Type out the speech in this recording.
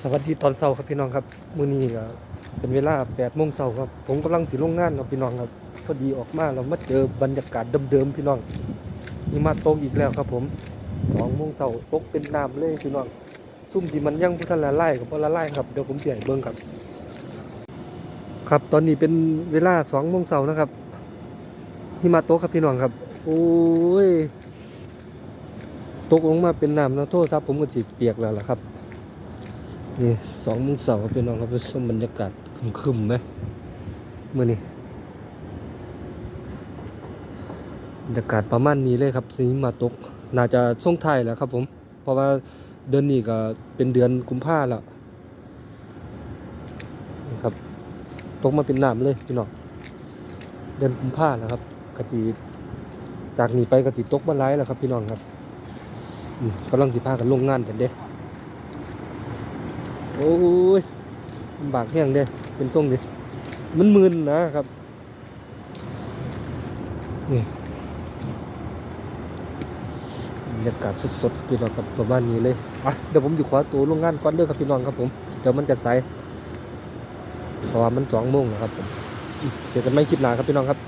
สวัสดีตอนเช้าครับพี่น้องครับมื้อนี้ก็เป็นเวลา8โมงเช้าครับ ผมกำลังสิลงงานครับพี่น้องครับพอดีออกมาเรามาเจอบรรยากาศเดิมๆพี่น้องนี่มาตกอีกแล้วครับผม2โมงเช้าตกเป็นน้ำเลยพี่น้องซุ่มที่มันยังบ่ทันละลายก็บ่ละลายครับเดี๋ยวผมสิให้เบิ่งครับ ครับตอนนี้เป็นเวลา2โมงเช้านะครับหิมะตกครับพี่น้องครับ โอ้ยตกลงมาเป็นน้ำแล้วโทษครับผมก็สิเปียกแล้วล่ะครับ นี่สองโมงเสาร์พี่น้องครับไปชมบรรยากาศคึมๆไหมเมื่อนี้บรรยากาศประมาณนี้เลยครับสีมาตก น่าจะส่งไทยแหล้วครับผม เพราะว่าเดือนนี้ก็เป็นเดือนกุมภาแล้วครับ ตกมาเป็นน้ำเลยพี่น้องเดือนกุมภาแล้วครับกะจีจากนี้ไปกะจีตกมาไล่แล้วครับพี่น้องครับกำลังสิพากันลงงานกันเด้ โอ้ยลำบากแห้งเด้เป็นทรงดิมันมึนนะครับนี่บรรยากาศสดๆพี่น้องครับประมาณนี้เลยอะเดี๋ยวผมอยู่ขอตัวโรงงานก่อนเด้อครับพี่น้องครับผมเดี๋ยวมันจะใสเพราะว่ามันสองโมงแล้วครับผมเจอกันไม่คลิปหนาครับพี่น้องครับ